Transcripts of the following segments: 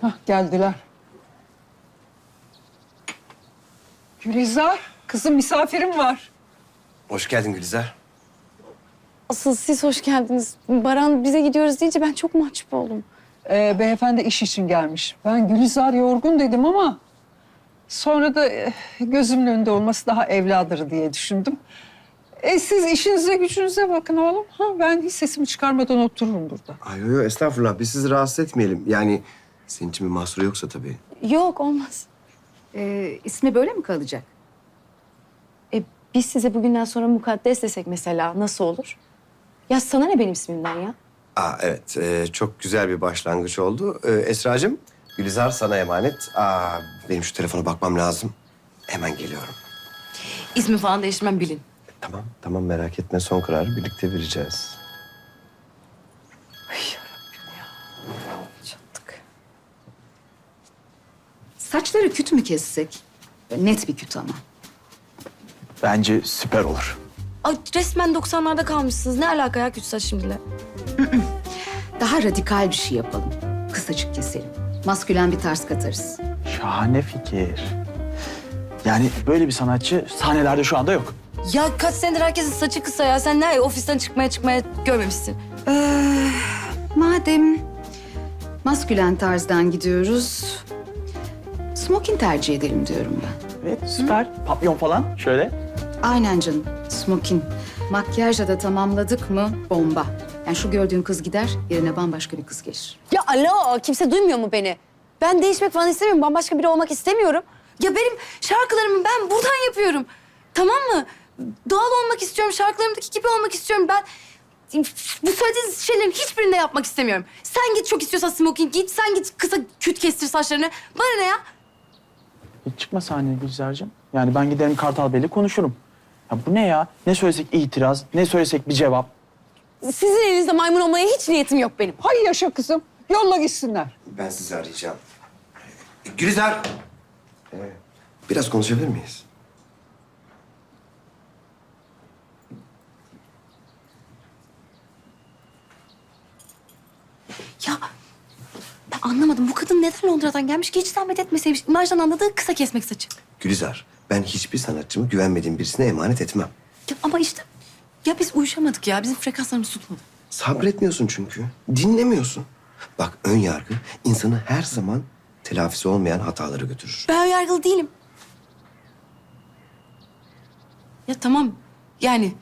Hah, geldiler. Gülizar, kızım misafirim var. Hoş geldin Gülizar. Asıl siz hoş geldiniz. Baran bize gidiyoruz deyince ben çok mahcup oldum. Ee, beyefendi iş için gelmiş. Ben Gülizar yorgun dedim ama... Sonra da eh, gözümün önünde olması daha evladır diye düşündüm. E, siz işinize gücünüze bakın oğlum. Ha, ben hiç sesimi çıkarmadan otururum burada. Ay yok yok estağfurullah biz sizi rahatsız etmeyelim. Yani senin için bir mahsuru yoksa tabii. Yok olmaz. Ee, ismi böyle mi kalacak? E, biz size bugünden sonra mukaddes desek mesela nasıl olur? Ya sana ne benim ismimden ya? Aa evet e, çok güzel bir başlangıç oldu. E, Esra'cığım Gülizar sana emanet. Aa benim şu telefona bakmam lazım. Hemen geliyorum. İsmi falan değiştirmem bilin. Tamam tamam merak etme son kararı birlikte vereceğiz. Çattık. Saçları küt mü kessek? Böyle Net bir küt ama. Bence süper olur. Ay resmen 90'larda kalmışsınız. Ne alaka ya küçük saç şimdiyle? Daha radikal bir şey yapalım. Kısacık keselim. Maskülen bir tarz katarız. Şahane fikir. Yani böyle bir sanatçı sahnelerde şu anda yok. Ya kaç senedir herkesin saçı kısa ya. Sen ne ofisten çıkmaya çıkmaya görmemişsin. Ee, madem maskülen tarzdan gidiyoruz... Smoking tercih edelim diyorum ben. Evet süper. Papyon falan şöyle. Aynen canım. Smoking. Makyajla da tamamladık mı bomba. Yani şu gördüğün kız gider, yerine bambaşka bir kız gelir. Ya alo kimse duymuyor mu beni? Ben değişmek falan istemiyorum. Bambaşka biri olmak istemiyorum. Ya benim şarkılarımı ben buradan yapıyorum. Tamam mı? Doğal olmak istiyorum. Şarkılarımdaki gibi olmak istiyorum. Ben bu söylediğiniz şeylerin hiçbirinde yapmak istemiyorum. Sen git çok istiyorsan smoking git. Sen git kısa küt kestir saçlarını. Bana ne ya? Hiç çıkma sahneye Gülizar'cığım. Yani ben giderim Kartal Bey'le konuşurum. Ya bu ne ya? Ne söylesek itiraz, ne söylesek bir cevap. Sizin elinizde maymun olmaya hiç niyetim yok benim. Hay yaşa kızım, yolla gitsinler. Ben sizi arayacağım. Gülizar. Ee, biraz konuşabilir miyiz? Ya anlamadım. Bu kadın neden Londra'dan gelmiş ki hiç zahmet etmeseymiş. İmajdan anladığı kısa kesmek saçı. Gülizar ben hiçbir sanatçımı güvenmediğim birisine emanet etmem. Ya ama işte ya biz uyuşamadık ya. Bizim frekanslarımız tutmadı. Sabretmiyorsun çünkü. Dinlemiyorsun. Bak ön yargı insanı her zaman telafisi olmayan hatalara götürür. Ben yargılı değilim. Ya tamam yani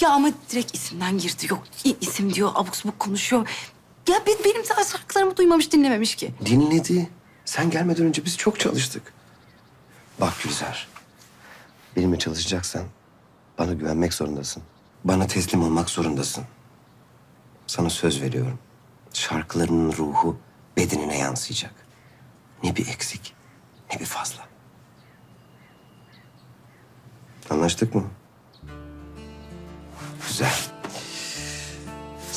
ya ama direkt isimden girdi. Yok i- isim diyor abuk subuk konuşuyor. Ya be- benim şarkılarımı duymamış dinlememiş ki. Dinledi. Sen gelmeden önce biz çok çalıştık. Bak Gülizar. Benimle çalışacaksan bana güvenmek zorundasın. Bana teslim olmak zorundasın. Sana söz veriyorum. Şarkılarının ruhu bedenine yansıyacak. Ne bir eksik, ne bir fazla. Anlaştık mı? Güzel.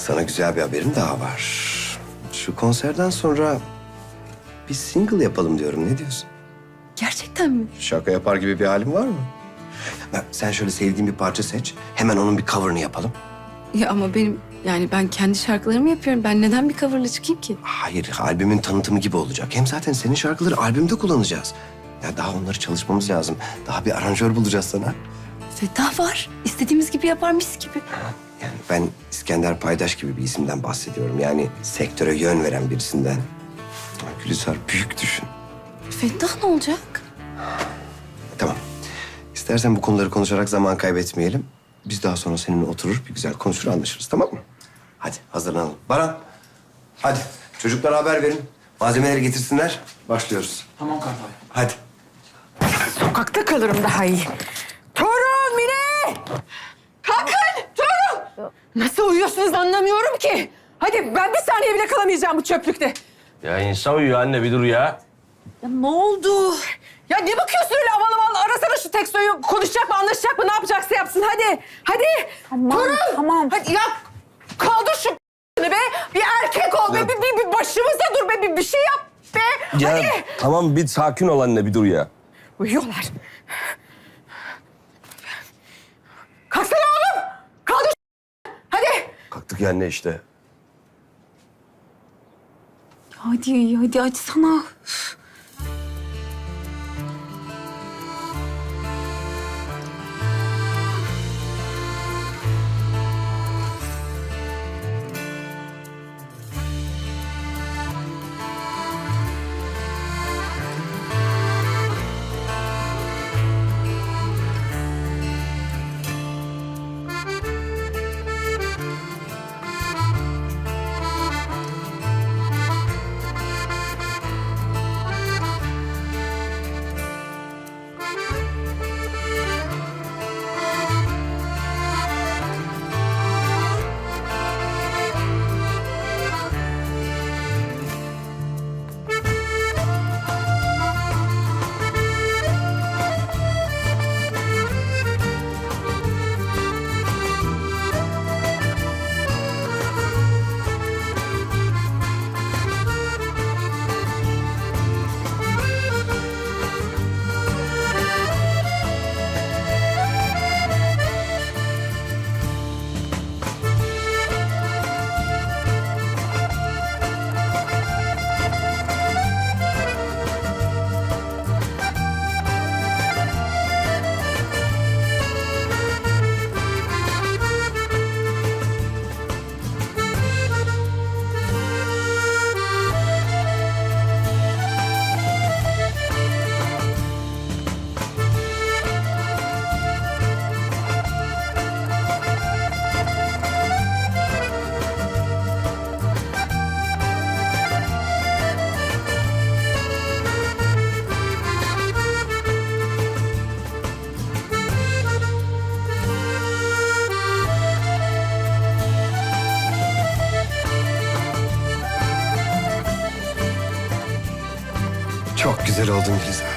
Sana güzel bir haberim daha var. Şu konserden sonra bir single yapalım diyorum. Ne diyorsun? Gerçekten mi? Şaka yapar gibi bir halim var mı? Bak sen şöyle sevdiğin bir parça seç. Hemen onun bir cover'ını yapalım. Ya ama benim yani ben kendi şarkılarımı yapıyorum. Ben neden bir coverla çıkayım ki? Hayır, albümün tanıtımı gibi olacak. Hem zaten senin şarkıları albümde kullanacağız. Ya daha onları çalışmamız lazım. Daha bir aranjör bulacağız sana. Feda var. İstediğimiz gibi yapar mis gibi. Yani ben İskender Paydaş gibi bir isimden bahsediyorum. Yani sektöre yön veren birisinden. Gülizar büyük düşün. Feda ne olacak? Tamam. İstersen bu konuları konuşarak zaman kaybetmeyelim. Biz daha sonra seninle oturur bir güzel konuşur anlaşırız tamam mı? Hadi hazırlanalım. Baran hadi çocuklara haber verin. Malzemeleri getirsinler. Başlıyoruz. Tamam Kartal. Hadi. Sokakta kalırım daha iyi. Nasıl uyuyorsunuz anlamıyorum ki. Hadi ben bir saniye bile kalamayacağım bu çöplükte. Ya insan uyuyor anne bir dur ya. Ya ne oldu? Ya ne bakıyorsun öyle aval aval? Arasana şu tekstoyu. Konuşacak mı, anlaşacak mı, ne yapacaksa yapsın. Hadi, hadi. Tamam, Torun. tamam. Hadi ya kaldır şu be. Bir erkek ol be. Bir, bir, bir başımızda dur be. Bir, bir şey yap be. Ya Hadi. tamam bir sakin ol anne bir dur ya. Uyuyorlar. Kalksana oğlum. Kaldır şu- Hadi. Kalktık ya anne işte. Hadi hadi açsana. Çok güzel oldun Gülizar.